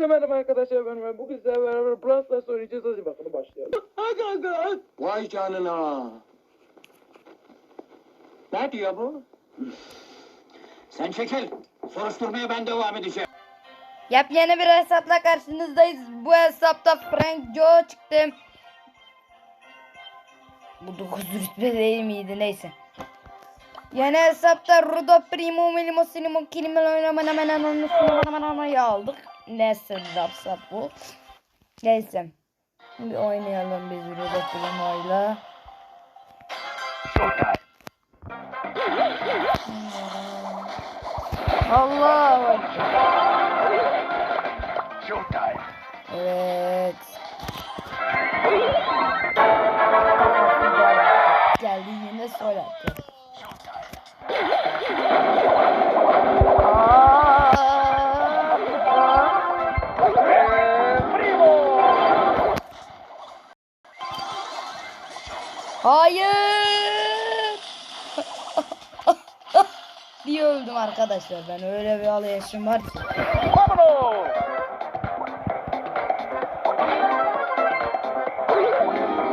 Hepinize merhaba arkadaşlar ben ben bugün sizlerle beraber Brawl Stars oynayacağız hadi bakalım başlayalım. Hadi hadi. Vay canına. Ne diyor bu? Sen çekil. Soruşturmaya ben devam edeceğim. Yepyeni bir hesapla karşınızdayız. Bu hesapta Frank Joe çıktı. Bu 9 rütbe değil miydi neyse. Yeni hesapta Rudo Primo Milimo Sinimo Kilimel oynamanamanananı aldık. Neyse hesap bu. Neyse. Bir oynayalım biz Rudo Primo'yla. Allah Evet. Hayır. diye öldüm arkadaşlar. Ben öyle bir alayışım var.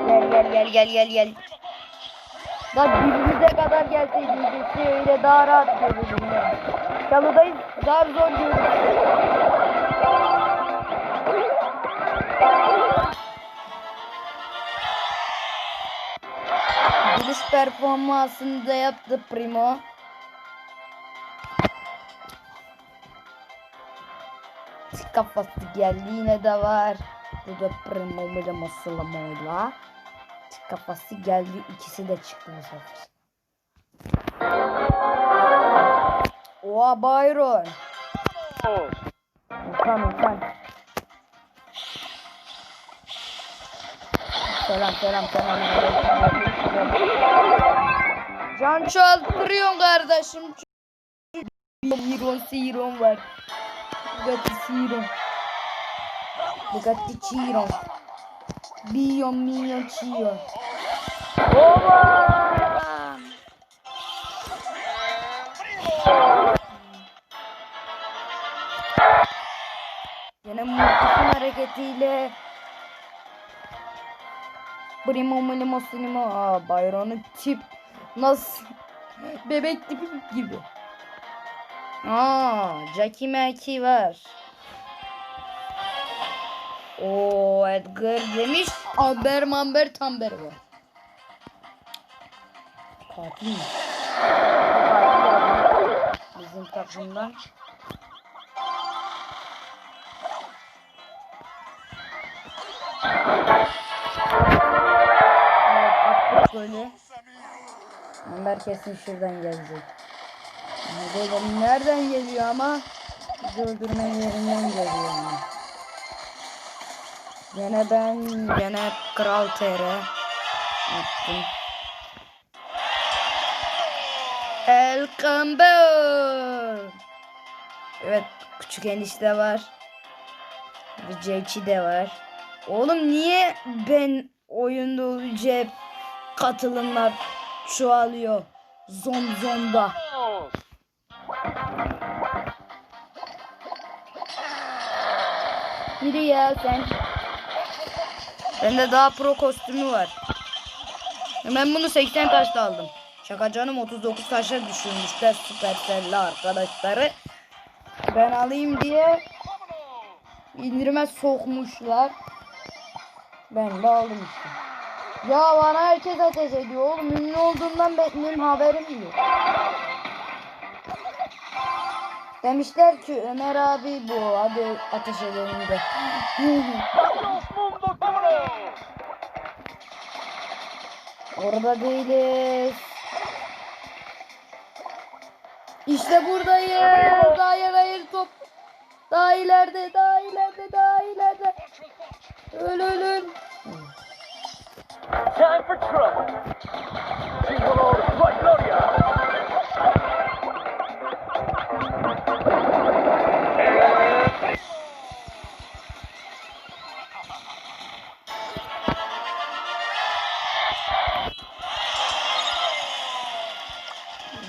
Gel gel gel gel gel gel. Lan dibimize kadar gelseydi geçti öyle daha rahat görürdüm ya. Çalıdayız zar zor görürdüm. Performansını da yaptı Primo. Kafası geldi yine de var. Bu da Primo ile Masalamo'yla. Kafası geldi ikisi de çıktı bu sefer. Oha Byron. Utan utan. Selam selam selam. Can çoğalttırıyorum kardeşim. Siron siron var. Bugatti siron. Bugatti Chiron. Biyon milyon Chiron. Oba! Yine mutluluk hareketiyle Primo Milimo Sinimo Aa Byron'un tip Nasıl Bebek tipi gibi. Aa Jackie Mackie var. O Edgar demiş Amber Mamber Tamber var. Katil mi? Bizim takımdan böyle. Amber kesin şuradan gelecek. Nereden, nereden geliyor ama bizi öldürme yerinden geliyor ama. Gene ben gene Kral TR attım. El Combo. Evet küçük enişte var. Bir Cevçi de var. Oğlum niye ben oyunda hep katılımlar çoğalıyor? Zon zonda. Yürü ya sen. Bende daha pro kostümü var. Ben bunu 80 taşta aldım. Şaka canım 39 taşa düşürmüşler Supercell'li arkadaşları. Ben alayım diye indirime sokmuşlar. Ben de aldım işte. Ya bana herkes ateş ediyor oğlum. Ünlü olduğumdan benim haberim yok. Demişler ki Ömer abi bu. Hadi ateş edelim de. Orada değiliz. İşte buradayız. Hayır hayır top. Daha ileride, daha ileride, daha ileride. Öl öl öl. For trouble. Símbolo Right Gloria.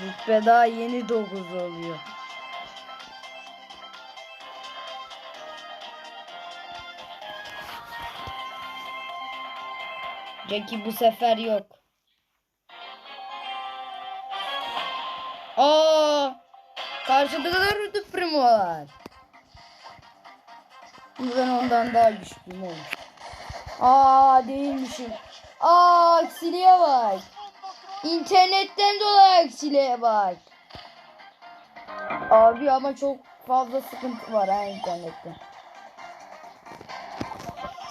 Rütbe daha yeni 9 oluyor. Jackie bu sefer yok. Aa! Karşıda da Rudy Primo var. Ben ondan daha güçlüyüm oğlum. Aa değilmişim. Aa aksiliğe bak. İnternetten dolayı aksiliğe bak. Abi ama çok fazla sıkıntı var ha internette.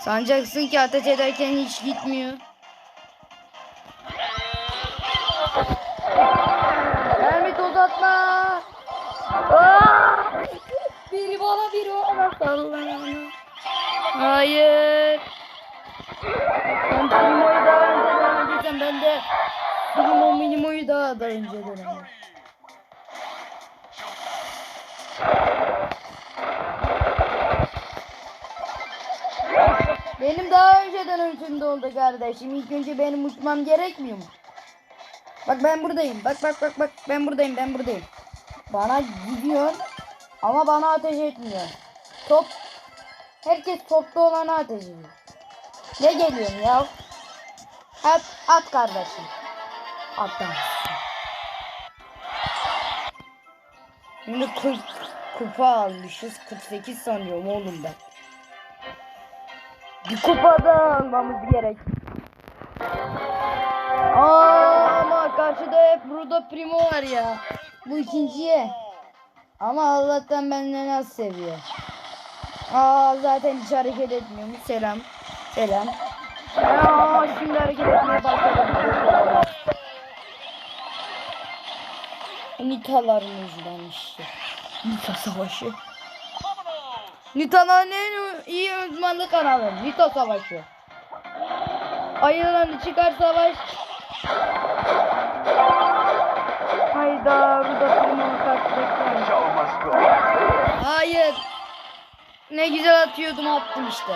Sanacaksın ki ateş ederken hiç gitmiyor. Uzatma. Aa! Biri bana biri ona sallan. Hayır. Ben Primo'yu daha önceden öldürsem ben de Primo Minimo'yu daha da önceden öldürdüm. Benim daha önceden ölçümde oldu kardeşim. İlk önce benim uçmam gerekmiyor mu? Bak ben buradayım. Bak bak bak bak ben buradayım ben buradayım. Bana gidiyor ama bana ateş etmiyor. Top herkes topta olana ateş ediyor. Ne geliyorsun ya? At, at kardeşim. Atamazsın. Şimdi 40 kupa almışız. 48 sanıyorum oğlum ben. Bir kupa da almamız gerek. Karşıda hep Ruda Primo var ya. Bu ikinciye. Ama Allah'tan benden az seviyor. Aa zaten hiç hareket etmiyormuş. Selam. Selam. Aa şimdi hareket etmeye başladım. Nitaların yüzünden işte. Nita savaşı. Nita'nın en iyi uzmanlık kanalı. Nita savaşı. Ayılan çıkar savaş. Hayır. Ne güzel atıyordum attım işte.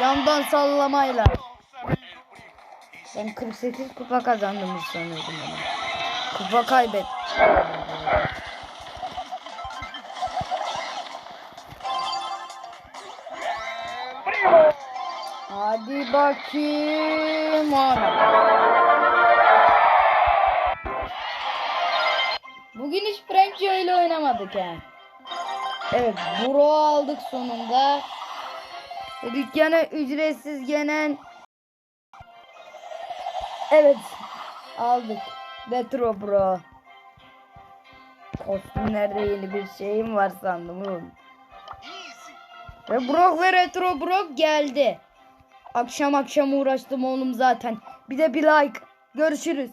Yandan sallamayla. Ben 48 kupa kazandım sanıyordum ama. Kupa kaybettim. Hadi bakayım Ahmet. Bugün hiç Frankçe öyle oynamadık yani. Evet, Bro aldık sonunda. Dükkana ücretsiz gelen Evet, aldık. Retro Bro. Kostümlerde yeni bir şeyim var sandım oğlum. Ve Brock ve Retro Brock geldi. Akşam akşam uğraştım oğlum zaten. Bir de bir like. Görüşürüz.